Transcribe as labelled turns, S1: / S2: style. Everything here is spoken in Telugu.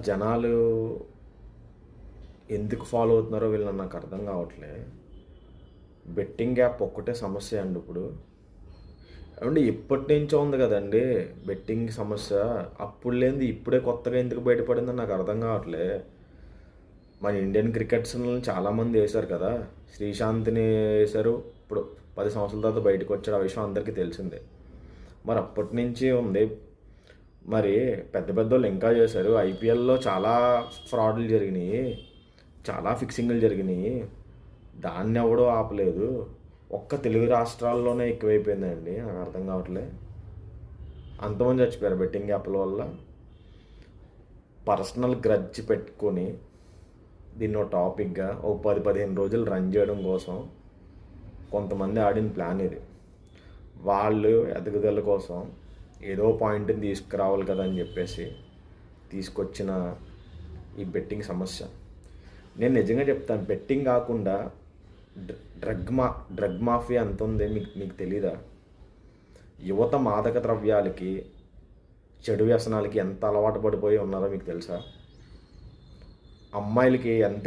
S1: జనాలు ఎందుకు ఫాలో అవుతున్నారో వీళ్ళని నాకు అర్థం కావట్లే. బెట్టింగ్ యాప్ ఒక్కటే సమస్య అండి ఇప్పుడు. ఏమంటే ఇప్పటి నుంచో ఉంది కదండి బెట్టింగ్ సమస్య. అప్పుడు లేనిది ఇప్పుడే కొత్తగా ఎందుకు బయటపడిందని నాకు అర్థం కావట్లే. మన ఇండియన్ క్రికెట్స్ చాలామంది వేశారు కదా. శ్రీశాంత్ని వేశారు. ఇప్పుడు పది సంవత్సరాల తర్వాత బయటకు వచ్చాడు. ఆ విషయం అందరికీ తెలిసిందే. మరి అప్పటి నుంచి ఉంది. మరి పెద్ద పెద్ద వాళ్ళు ఇంకా చేశారు. ఐపీఎల్లో చాలా ఫ్రాడ్లు జరిగినాయి. చాలా ఫిక్సింగ్లు జరిగినాయి. దాన్ని ఎవడో ఆపలేదు. ఒక్క తెలుగు రాష్ట్రాల్లోనే ఎక్కువైపోయిందండి. నాకు అర్థం కావట్లే. అంతమంది చచ్చిపోయారు బెట్టింగ్ యాప్ల వల్ల. పర్సనల్ గ్రడ్జ్ పెట్టుకొని దీన్ని ఒక టాపిక్గా ఓ పది పదిహేను రోజులు రన్ చేయడం కోసం కొంతమంది ఆడిన ప్లాన్ ఇది. వాళ్ళు ఎదుగుదల కోసం ఏదో పాయింట్ని తీసుకురావాలి కదా అని చెప్పేసి తీసుకొచ్చిన ఈ బెట్టింగ్ సమస్య. నేను నిజంగా చెప్తాను బెట్టింగ్ కాకుండా డ్ర- డ్రగ్ మా డ్రగ్ మాఫియా ఎంత ఉంది మీకు మీకు తెలీదా? యువత మాదక ద్రవ్యాలకి చెడు వ్యసనాలకి ఎంత అలవాటు పడిపోయి ఉన్నారో మీకు తెలుసా? అమ్మాయిలకి ఎంత